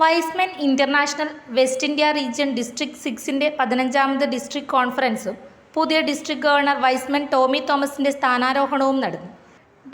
Y's Men international West India region district സിക്സിന്റെ പതിനഞ്ചാമത് district കോൺഫറൻസും പുതിയ district governor Y's Men Tomy തോമസിന്റെ സ്ഥാനാരോഹണവും നടന്നു.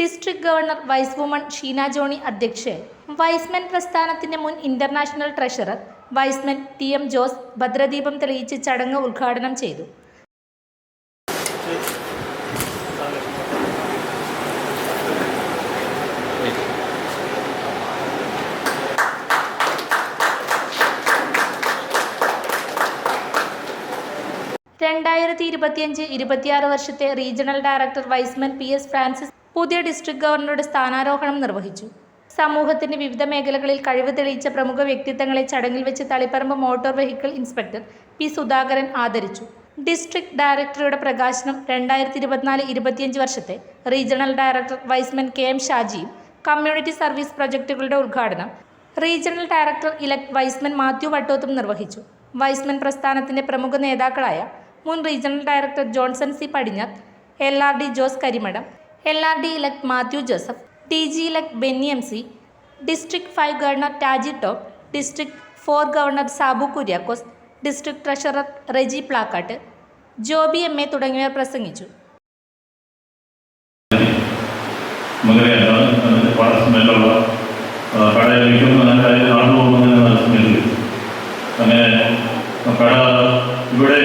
District governor Y's woman Sheena Johny അധ്യക്ഷയായി. വൈസ്മെൻ പ്രസ്ഥാനത്തിന്റെ മുൻ international treasurer Y's Men T M Jose ഭദ്രദീപം തെളിയിച്ച് ചടങ്ങ് ഉദ്ഘാടനം ചെയ്തു. രണ്ടായിരത്തി ഇരുപത്തിയഞ്ച് ഇരുപത്തിയാറ് വർഷത്തെ regional director Y's man P S Francis പുതിയ ഡിസ്ട്രിക്ട് ഗവർണറുടെ സ്ഥാനാരോഹണം നിർവഹിച്ചു. സമൂഹത്തിന്റെ വിവിധ മേഖലകളിൽ കഴിവ് തെളിയിച്ച പ്രമുഖ വ്യക്തിത്വങ്ങളെ ചടങ്ങിൽ വെച്ച് Taliparamba motor vehicle inspector P Sudhakaran ആദരിച്ചു. ഡിസ്ട്രിക്ട് ഡയറക്ടറുടെ പ്രകാശനം രണ്ടായിരത്തി ഇരുപത്തിനാല് ഇരുപത്തിയഞ്ച് വർഷത്തെ regional director Y's man K M ഷാജിയും community service പ്രൊജക്ടുകളുടെ ഉദ്ഘാടനം regional director elect Y's man Mathew വട്ടോത്തും നിർവഹിച്ചു. വൈസ്മൻ പ്രസ്ഥാനത്തിന്റെ പ്രമുഖ നേതാക്കളായ മുൻ regional director Johnson C Padinjath L R D Jose Karimadom L R D elect Mathew Joseph T G ലക് Benny M C district five governor Taji top district four governor Sabu Kuriakose district treasurer Reji Plakkat Joby M A തുടങ്ങിയവർ പ്രസംഗിച്ചു. ഇവിടെ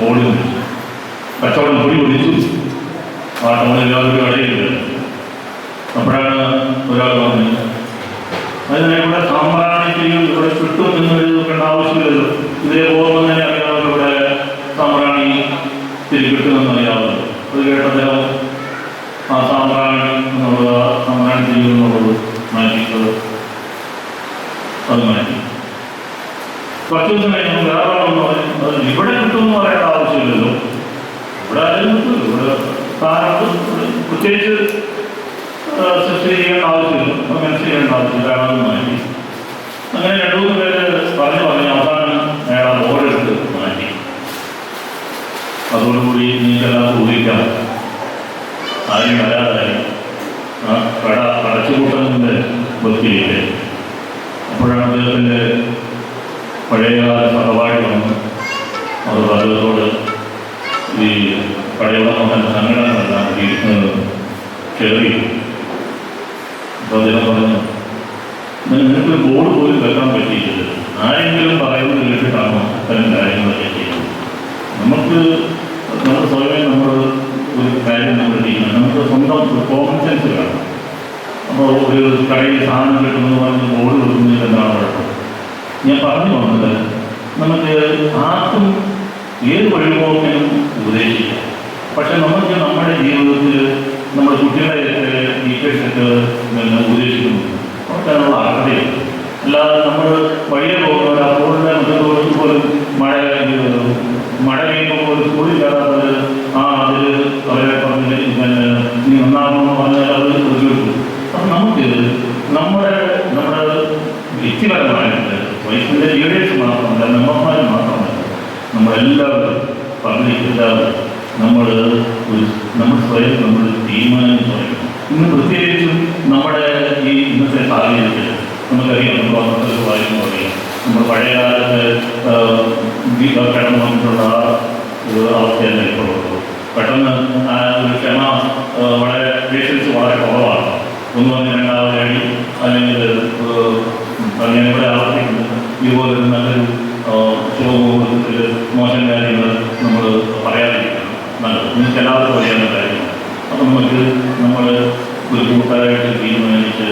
ബോർഡിൽ കച്ചവടം പൊടി ഒടിച്ചു ആ ടൗണിൽ എല്ലാവരും കടയില്ല അപ്പോഴാണ് ഒരാൾ പറഞ്ഞത് അതിന് ഇവിടെ സാമ്പ്രാണിക്ക് ഇവിടെ കിട്ടുമെന്ന് എഴുതേണ്ട ആവശ്യമില്ലല്ലോ ഇതിലെ പോകുന്നതിനെ അറിയാമല്ലോ ഇവിടെ സാമ്പ്രാണി തിരി കിട്ടുമെന്ന് അറിയാമല്ലോ അത് കേട്ട അദ്ദേഹം ആ സാമ്പ്രാണി എന്നുള്ളത് സാമ്പ്രാണി തിരി എന്നുള്ളത് മാറ്റിയത് അത് മാറ്റി. കുറച്ച് ദിവസം കഴിഞ്ഞ് നമുക്ക് വേറെ അത് ഇവിടെ കിട്ടുമെന്ന് പറയേണ്ട ആവശ്യമില്ലല്ലോ. ഇവിടെ ആരും കിട്ടുമല്ലോ ഇവിടെ സ്ഥാനത്ത് പ്രത്യേകിച്ച് സൃഷ്ടി ചെയ്യേണ്ട ആവശ്യമില്ല. അങ്ങനെ ചെയ്യേണ്ട ആവശ്യമില്ല. അങ്ങനെ രണ്ടു മൂന്ന് പേര് പറഞ്ഞു പറഞ്ഞ് അവസാനം അയാൾ ബോർഡ് എടുത്ത് മാറ്റി അതോടുകൂടി നിങ്ങൾക്കെല്ലാം ചോദിക്കാം ആരും വരാതായി ആ കട അടച്ചുപൂട്ടുന്നതിന്റെ വൃത്തിയില്ലേ അപ്പോഴാണ് അദ്ദേഹത്തിന്റെ പഴയകാല സഹപാഠി വന്ന് അത് അദ്ദേഹത്തോട് ഈ പഴയവളമകൻ സങ്കടങ്ങളെല്ലാം കയറി അപ്പോൾ അദ്ദേഹം പറഞ്ഞു "നിന- നിനക്ക് ബോർഡ് പോലും വെക്കാൻ പറ്റിയിട്ടില്ല. ആരെങ്കിലും പറയുന്നത് കേട്ടിട്ടാണോ? അത്തരം കാര്യങ്ങളൊക്കെ ചെയ്യുന്നത് നമുക്ക് നമ്മൾ സ്വയമേ നമ്മൾ ഒരു കാര്യം നമ്മൾ ചെയ്യുന്നത് നമുക്ക് സ്വന്തം കോമൺ സെൻസ് വേണം അപ്പോൾ ഒരു കടയിൽ സാധനം കിട്ടുമെന്ന് പറഞ്ഞ് ബോർഡ് വെക്കുന്നതിൽ എന്താണ് കുഴപ്പം? ഞാൻ പറഞ്ഞു വന്നത് നമുക്ക് ആർക്കും ഏത് വഴിപോക്കിനും ഉപദേശിക്കാം. പക്ഷെ നമുക്ക് നമ്മുടെ ജീവിതത്തിൽ നമ്മുടെ കുട്ടികളെയൊക്കെ ടീച്ചേഴ്സൊക്കെ ഉപദേശിക്കുന്നു. അവർക്കതിനുള്ള അർഹതയുണ്ട്. അല്ലാതെ നമ്മൾ വഴിയെ പോകുന്നവർ സ്കൂളിന്റെ മുറ്റത്തോട് പോലും മഴ മഴ പെയ്യുമ്പോൾ പോലും സ്കൂളിൽ കയറാത്തത് ആ അതിൽ അവരെ പറഞ്ഞ് പിന്നെ നീ ഒന്നാമെന്ന് പറഞ്ഞാൽ അത് തീർക്കും അപ്പം നമുക്ക് നമ്മുടെ നമ്മുടെ വ്യക്തിപരമായിട്ട് വൈഫിന്റെ ലീഡേഴ്സ് മാത്രമല്ല മെമ്പർമാർ മാത്രമല്ല നമ്മളെല്ലാവരും എല്ലാവരും നമ്മൾ ഒരു നമ്മൾ സ്വയം നമ്മൾ തീരുമാനം പറയണം. ഇന്ന് പ്രത്യേകിച്ചും നമ്മുടെ ഈ ഇന്നത്തെ സാഹചര്യത്തിൽ നമുക്കറിയാം നമ്മൾ പത്രത്തിൽ വായിക്കുമ്പോൾ അറിയാം നമ്മൾ പഴയ കാലത്ത് കടന്നു വന്നിട്ടുള്ള അവസ്ഥയല്ല ഇപ്പോൾ പെട്ടെന്ന് ഒരു ക്ഷമ വളരെ പേഷ്യൻസ് വളരെ കുറവാണ്. ഒന്ന് പറഞ്ഞ രണ്ടാമത് അടി അല്ലെങ്കിൽ അങ്ങനെ ഇവിടെ ആവർത്തിക്കുന്നത് ഇതുപോലെ നല്ലൊരു മോശം കാര്യങ്ങൾ നമ്മൾ പറയാതിരിക്കണം. നല്ലത്. നിങ്ങൾക്ക് എല്ലാവർക്കും അറിയാവുന്ന കാര്യങ്ങൾ അപ്പം നമുക്ക് നമ്മൾ ഒരു കൂട്ടായിട്ട് തീരുമാനിച്ച്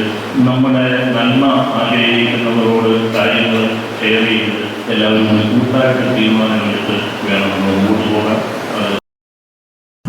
നമ്മുടെ നന്മ ആഗ്രഹിക്കുന്നവരോട് കാര്യങ്ങൾ ഷെയർ ചെയ്ത് എല്ലാവരും കൂടി കൂട്ടായിട്ട് തീരുമാനമെടുത്ത് വേണം നമ്മൾ മുമ്പോട്ട് പോകാൻ.